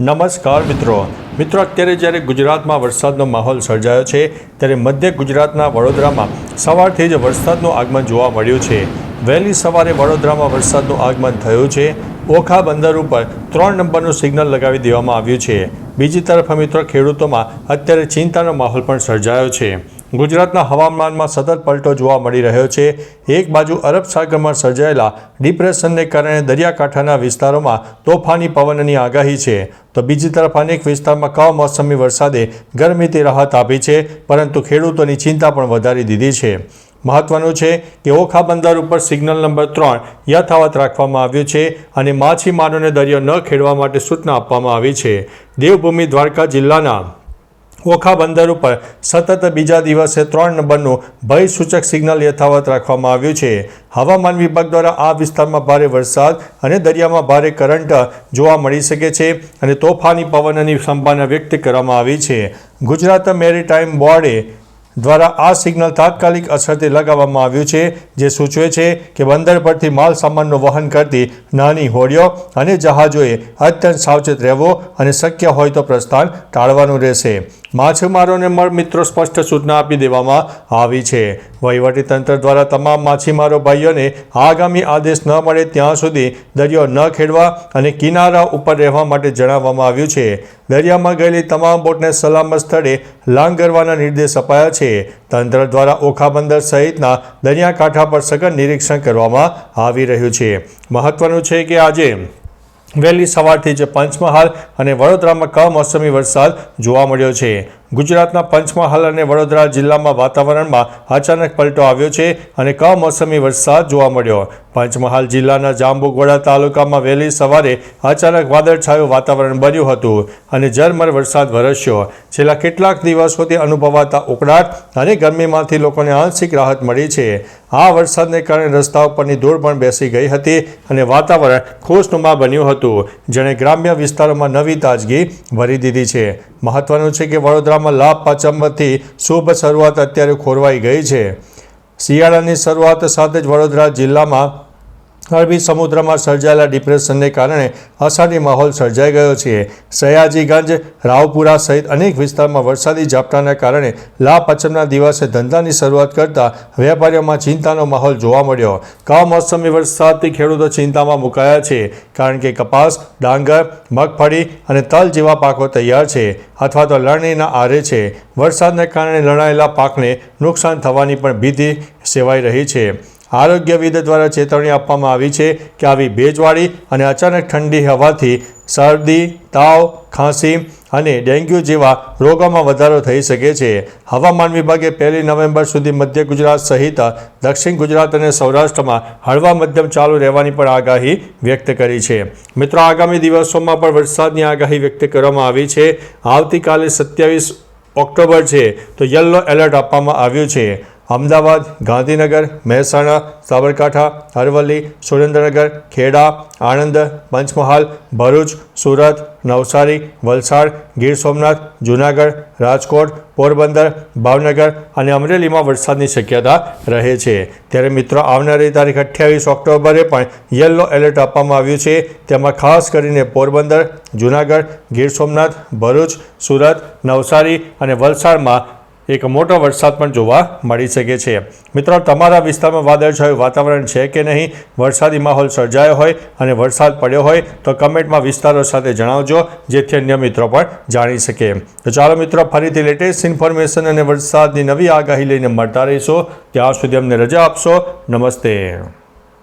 નમસ્કાર મિત્રો. મિત્રો, અત્યારે જ્યારે ગુજરાતમાં વરસાદનો માહોલ સર્જાયો છે, ત્યારે મધ્ય ગુજરાતના વડોદરામાં સવારથી જ વરસાદનું આગમન જોવા મળ્યું છે. વહેલી સવારે વડોદરામાં વરસાદનું આગમન થયું છે. ઓખા બંદર ઉપર ત્રણ નંબરનું સિગ્નલ લગાવી દેવામાં આવ્યું છે. બીજી તરફ, મિત્રો, ખેડૂતોમાં અત્યારે ચિંતાનો માહોલ પણ સર્જાયો છે. ગુજરાતના હવામાનમાં સતત પલટો જોવા મળી રહ્યો છે. એક બાજુ અરબ સાગરમાં સર્જાયેલા ડિપ્રેશનને કારણે દરિયાકાંઠાના વિસ્તારોમાં તોફાની પવનની આગાહી છે. તો બીજી તરફ અનેક વિસ્તારમાં કમોસમી વરસાદે ગરમીથી રાહત આપી છે, પરંતુ ખેડૂતોની ચિંતા પણ વધારી દીધી છે. મહત્વનું છે કે ઓખા બંદર ઉપર સિગ્નલ નંબર ત્રણ યથાવત રાખવામાં આવ્યું છે અને માછીમારોને દરિયો ન ખેડવા માટે સૂચના આપવામાં આવી છે. દેવભૂમિ દ્વારકા જિલ્લાના ઓખા બંદર ઉપર સતત બીજા દિવસે ત્રણ નંબરનું ભયસૂચક સિગ્નલ યથાવત રાખવામાં આવ્યું છે. હવામાન વિભાગ દ્વારા આ વિસ્તારમાં ભારે વરસાદ અને દરિયામાં ભારે કરંટ જોવા મળી શકે છે અને તોફાની પવનની સંભાવના વ્યક્ત કરવામાં આવી છે. ગુજરાત મેરીટાઈમ બોર્ડે દ્વારા આ સિગ્નલ તાત્કાલિક અસરથી લગાવવામાં આવ્યું છે, જે સૂચવે છે કે બંદર પરથી માલ સામાનનું વહન કરતી નાની હોડીઓ અને જહાજોએ અત્યંત સાવચેત રહેવો અને શક્ય હોય તો પ્રસ્થાન ટાળવાનું રહેશે. માછીમારોને મળ મિત્રો સ્પષ્ટ સૂચના આપી દેવામાં આવી છે. વહીવટીતંત્ર દ્વારા તમામ માછીમારો ભાઈઓને આગામી આદેશ ન મળે ત્યાં સુધી દરિયો ન ખેડવા અને કિનારા ઉપર રહેવા માટે જણાવવામાં આવ્યું છે. દરિયામાં ગયેલી તમામ બોટને સલામત સ્થળે લાંગરવાના નિર્દેશ અપાયા છે. તંત્ર દ્વારા ઓખા બંદર સહિતના દરિયાકાંઠા પર સઘન નિરીક્ષણ કરવામાં આવી રહ્યું છે. મહત્વનું છે કે આજે વહેલી સવારથી જ પંચમહાલ અને વડોદરામાં કમોસમી વરસાદ જોવા મળ્યો છે. ગુજરાતના પંચમહાલ અને વડોદરા જિલ્લામાં વાતાવરણમાં અચાનક પલટો આવ્યો છે અને કમોસમી વરસાદ જોવા મળ્યો. પંચમહાલ જિલ્લાના જાંબુગોડા તાલુકામાં વહેલી સવારે અચાનક વાદળછાયું વાતાવરણ બન્યું હતું અને ઝરમર વરસાદ વરસ્યો. છેલ્લા કેટલાક દિવસોથી અનુભવાતા ઉકળાટ અને ગરમીમાંથી લોકોને આંશિક રાહત મળી છે. આ વરસાદને કારણે રસ્તા ઉપરની ધૂળ પણ બેસી ગઈ હતી અને વાતાવરણ ખુશનુમા બન્યું હતું. જેણે ગ્રામ્ય વિસ્તારોમાં નવી તાજગી ભરી દીધી છે. મહત્વનું છે કે વડોદરામાં લાભ પાચમથી શુભ શરૂઆત અત્યારે ખોરવાઈ ગઈ છે. શિયાળાની શરૂઆત સાથે જ વડોદરા જિલ્લામાં અરબી સમુદ્રમાં સર્જાયેલા ડિપ્રેશનને કારણે અષાઢી માહોલ સર્જાઈ ગયો છે. સયાજીગંજ, રાવપુરા સહિત અનેક વિસ્તારમાં વરસાદી ઝાપટાના કારણે લાપચમના દિવસે ધંધાની શરૂઆત કરતા વેપારીઓમાં ચિંતાનો માહોલ જોવા મળ્યો. કમોસમી વરસાદથી ખેડૂતો ચિંતામાં મુકાયા છે, કારણ કે કપાસ, ડાંગર, મગફળી અને તલ જેવા પાકો તૈયાર છે અથવા તો લણણીના આરે છે. વરસાદને કારણે લણાયેલા પાકને નુકસાન થવાની પણ ભીતિ સેવાઈ રહી છે. આરોગ્યવિદ દ્વારા ચેતવણી આપવામાં આવી છે કે આવી ભેજવાળી અને અચાનક ઠંડી હવાથી શરદી, તાવ, ખાંસી અને ડેન્ગ્યુ જેવા રોગોમાં વધારો થઈ શકે છે. હવામાન વિભાગે પહેલી નવેમ્બર સુધી મધ્ય ગુજરાત સહિત દક્ષિણ ગુજરાત અને સૌરાષ્ટ્રમાં હળવા મધ્યમ ચાલુ રહેવાની પણ આગાહી વ્યક્ત કરી છે. મિત્રો, આગામી દિવસોમાં પણ વરસાદની આગાહી વ્યક્ત કરવામાં આવી છે. આવતીકાલે સત્યાવીસ ઓક્ટોબર છે, તો યલો એલર્ટ આપવામાં આવ્યું છે. અમદાવાદ, ગાંધીનગર, મહેસાણા, સાબરકાંઠા, અરવલ્લી, સુરેન્દ્રનગર, ખેડા, આણંદ, પંચમહાલ, ભરૂચ, સુરત, નવસારી, વલસાડ, ગીર સોમનાથ, જૂનાગઢ, રાજકોટ, પોરબંદર, ભાવનગર અને અમરેલીમાં વરસાદની શક્યતા રહે છે. ત્યારે મિત્રો, આવનારી તારીખ અઠ્યાવીસ ઓક્ટોબરે પણ યલો એલર્ટ આપવામાં આવ્યું છે. તેમાં ખાસ કરીને પોરબંદર, જૂનાગઢ, ગીર સોમનાથ, ભરૂચ, સુરત, નવસારી અને વલસાડમાં એક મોટો વરસાદ પણ જોવા મળી શકે છે. મિત્રો, તમારા વિસ્તારમાં વાદળછાયું વાતાવરણ છે કે નહીં? વરસાદી માહોલ સર્જાયો હોય અને વરસાદ પડ્યો હોય તો કમેન્ટમાં વિસ્તારો સાથે જણાવજો, જેથી અન્ય મિત્રો પણ જાણી શકે. તો ચાલો મિત્રો, ફરીથી લેટેસ્ટ ઇન્ફોર્મેશન અને વરસાદની નવી આગાહી લઈને મળતા રહીશું. ત્યાં સુધી અમને રજા આપશો. નમસ્તે.